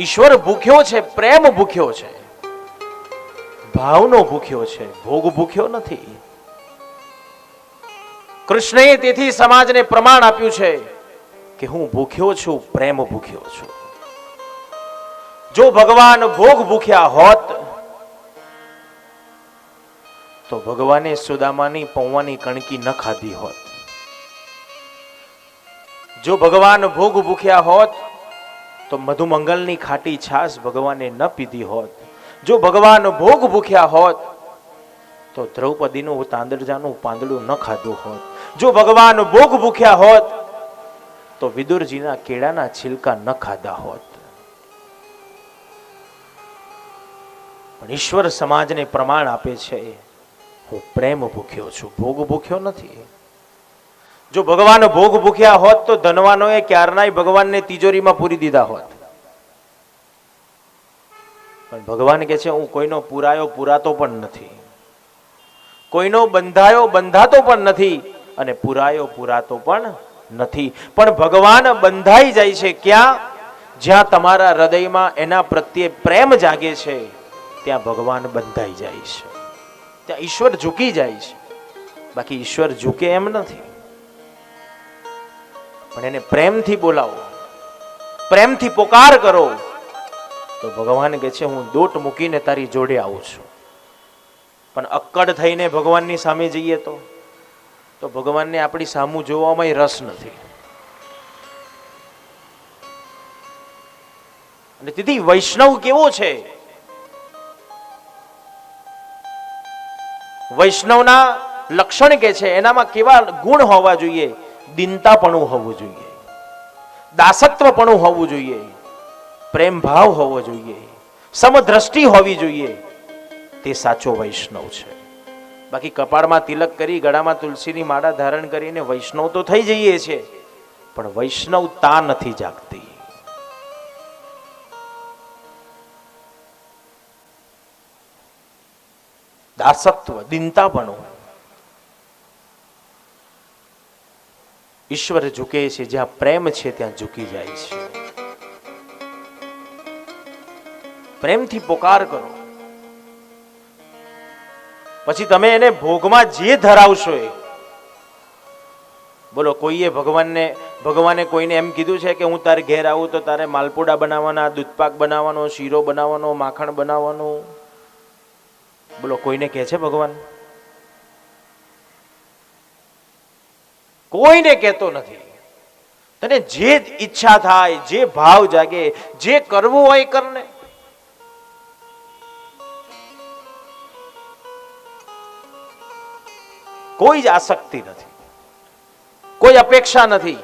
ઈશ્વર ભૂખ્યો છે, પ્રેમ ભૂખ્યો છે. ભાવનો ભૂખ્યો છે, ભોગ ભૂખ્યો નથી. કૃષ્ણએ તેથી સમાજને પ્રમાણ આપ્યું છે કે હું ભૂખ્યો છું, પ્રેમ ભૂખ્યો છું. જો ભગવાન ભોગ ભૂખ્યા હોત, તો ભગવાને સુદામાની પૌવાની કણકી ન ખાધી હોત. જો ભગવાન ભોગ ભૂખ્યા હોત તો મધુમંગલની ખાટી છાશ ભગવાને ન પીધી હોત. જો ભગવાન ભોગ ભૂખ્યા હોત, તો દ્રૌપદીનું તાંદરજાનું પાંદડું ન ખાધું હોત. જો ભગવાન ભોગ ભૂખ્યા હોત, તો વિદુરજીના કેળાના છિલકા ન ખાધા હોત. પણ ઈશ્વર સમાજને પ્રમાણ આપે છે, હું પ્રેમ ભૂખ્યો છું, ભોગ ભૂખ્યો નથી. જો ભગવાન ભોગ ભૂખ્યા હોત તો ધનવાનોએ ક્યારનાય ભગવાનને તિજોરીમાં પૂરી દીધા હોત. પણ ભગવાન કે છે, હું કોઈનો પુરાયો પુરાતો પણ નથી. કોઈનો બંધાયો બંધાતો પણ નથી અને પુરાયો પુરાતો પણ નથી. પણ ભગવાન બંધાઈ જાય છે ક્યાં? જ્યાં તમારા હૃદયમાં એના પ્રત્યે પ્રેમ જાગે છે, ત્યાં ભગવાન બંધાઈ જાય છે. ત્યાં ઈશ્વર ઝૂકી જાય છે. બાકી ઈશ્વર ઝૂકે એમ નથી. પણ એને પ્રેમથી બોલાવો. પ્રેમથી પોકાર કરો. તો ભગવાન કે છે, હું દોટ મૂકીને તારી જોડે આવું છું. પણ અક્કડ થઈને ભગવાનની સામે જઈએ તો? તો ભગવાનને આપણી સામું જોવામાં રસ નથી. અને તેથી વૈષ્ણવ કેવો છે? વૈષ્ણવના લક્ષણ કે છે, એનામાં કેવા ગુણ હોવા જોઈએ? દિનતાપણું હોવું જોઈએ. દાસત્વપણું હોવું જોઈએ. પ્રેમ ભાવ હોવો જોઈએ. સમદ્રષ્ટિ હોવી જોઈએ. તે સાચો વૈષ્ણવ છે. બાકી કપાળમાં તિલક કરી, ગળામાં તુલસીની માળા ધારણ કરીને વૈષ્ણવ તો થઈ જઈએ છે પણ વૈષ્ણવતા નથી જાગતી. દાસત્વ, દિનતાપણું. ઈશ્વર ઝૂકે છે, જ્યાં પ્રેમ છે, ત્યાં ઝૂકી જાય છે. પ્રેમથી પોકાર કરો. પછી તમે એને ભોગમાં જે ધરાવશો એ. બોલો, કોઈએ ભગવાનને, ભગવાને કોઈને એમ કીધું છે કે હું તારે ઘેર આવું તો તારે માલપુડા બનાવવાના, દૂધપાક બનાવવાનો, શીરો બનાવવાનો, માખણ બનાવવાનું? બોલો, કોઈને કહે છે ભગવાન? કોઈને કહેતો નથી. તને જે ઈચ્છા થાય, જે ભાવ જાગે, જે કરવું હોય કરને કોઈ જ આસક્તિ નથી. કોઈ અપેક્ષા નથી.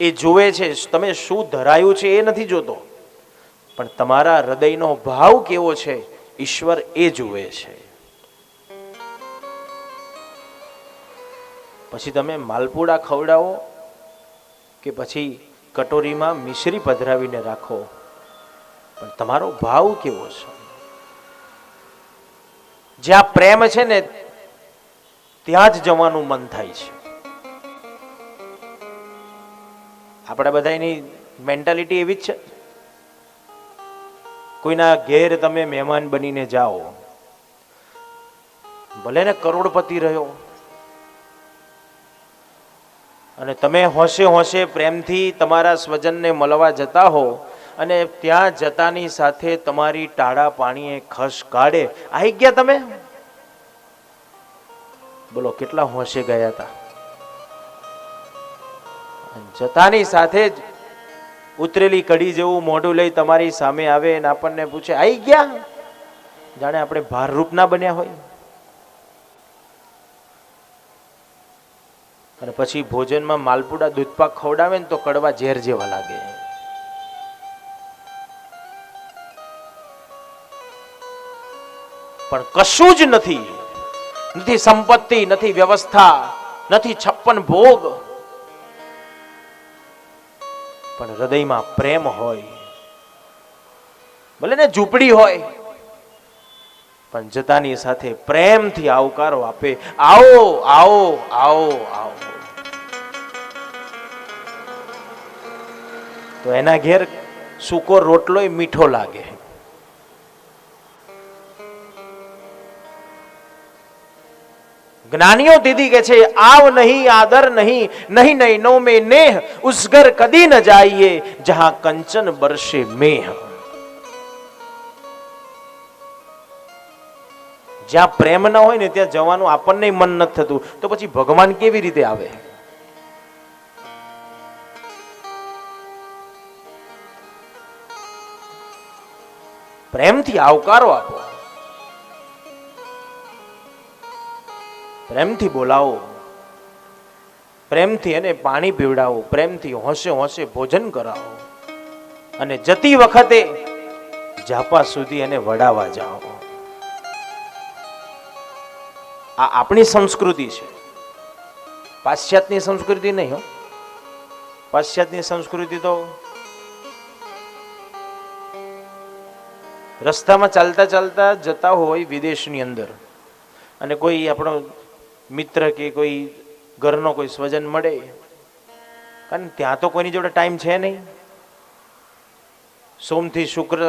એ જુએ છે, તમે શું ધરાયું છે એ નથી જોતો. પણ તમારા હૃદયનો ભાવ કેવો છે, ઈશ્વર એ જુએ છે. પછી તમે માલપુડા ખવડાવો કે પછી કટોરીમાં મિશ્રી પધરાવીને રાખો. પણ તમારો ભાવ કેવો છે? જ્યાં પ્રેમ છે ને, ત્યાં જ જવાનું મન થાય છે. આપણા બધાની મેન્ટાલિટી એવી જ છે. કોઈના ઘેર તમે મહેમાન બનીને જાઓ, ભલે ને કરોડપતિ રહ્યો અને તમે હોશે હોશે પ્રેમથી તમારા સ્વજનને મળવા જતા હો અને ત્યાં જતાની સાથે તમારી ટાળા પાણીએ ખસ કાઢે. આવી ગયા તમે? બોલો, કેટલા હોશે ગયા હતા? જતાની સાથે જ ઉતરેલી કડી જેવું મોઢું લઈ તમારી સામે આવે અને આપણને પૂછે આવી ગયા? જાણે આપણે ભારરૂપ ના બન્યા હોય. અને પછી ભોજનમાં માલપુડા દૂધપાક ખવડાવે ને તો કડવા ઝેર જેવા લાગે. પણ કશું જ નથી. નથી સંપત્તિ, નથી વ્યવસ્થા, નથી છપ્પન ભોગ. પણ હૃદયમાં પ્રેમ હોય. ભલે ને ઝૂંપડી હોય પણ જતાની સાથે પ્રેમથી આવકારો આપે. આવો આવો આવો આવો. તો એના ઘેર સૂકો રોટલો મીઠો લાગે. જ્ઞાનીઓ દીદી કે છે, આવ નહીં, આદર નહીં નહીં નહીં, નો મે નેહ ઉસગર કદી ન જાઈએ, જહાં કંચન બરસે મેહ. જ્યાં પ્રેમ ન હોય ને ત્યાં જવાનું આપણને મન નથી થતું. તો પછી ભગવાન કેવી રીતે આવે? પ્રેમથી આવકારો આપો. પ્રેમથી બોલાવો. પ્રેમથી એને પાણી પીવડાવો. પ્રેમથી હોંશે હોંશે ભોજન કરાવો. અને જતી વખતે જાપા સુધી એને વડાવા જાઓ. આ આપણી સંસ્કૃતિ છે. પાશ્ચાત્યની સંસ્કૃતિ નહીં હો. પાશ્ચાત્યની સંસ્કૃતિ તો રસ્તામાં ચાલતા ચાલતા જતા હોય વિદેશની અંદર. અને કોઈ આપણો મિત્ર કે કોઈ ઘરનો કોઈ સ્વજન મળે, કારણ ત્યાં તો કોઈની જોડે ટાઈમ છે નહીં. સોમથી શુક્ર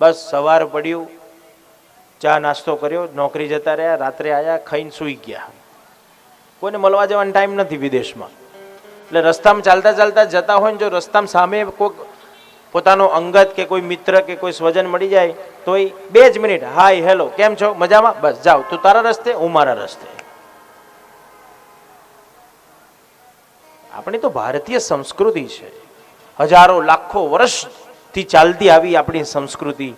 બસ સવાર પડ્યું ચા નાસ્તો કર્યો, નોકરી જતા રહ્યા, રાત્રે આવ્યા ખાઈને સૂઈ ગયા. કોઈને મળવા જવાનો ટાઈમ નથી વિદેશમાં. એટલે રસ્તામાં ચાલતા ચાલતા જતા હોય ને જો રસ્તામાં સામે કોઈક પોતાનો અંગત કે કોઈ મિત્ર કે કોઈ સ્વજન મળી જાય, તોય બે જ મિનિટ, હાય, હેલો, કેમ છો? મજામાં? બસ, જાઓ. તું તારા રસ્તે, હું મારા રસ્તે. આપણી તો ભારતીય સંસ્કૃતિ છે. હજારો, લાખો વર્ષથી ચાલતી આવી આપણી સંસ્કૃતિ.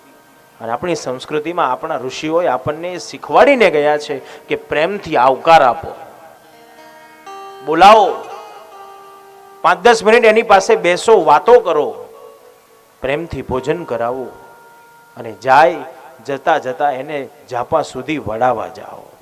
અને આપણી સંસ્કૃતિમાં આપણા ઋષિઓએ આપણને શીખવાડીને ગયા છે કે પ્રેમથી આવકાર આપો. બોલાવો. પાંચ દસ મિનિટ એની પાસે બેસો, વાતો કરો. પ્રેમથી ભોજન કરાવો અને જાય જતા જતા એને જાપા સુધી વડાવા જાઓ.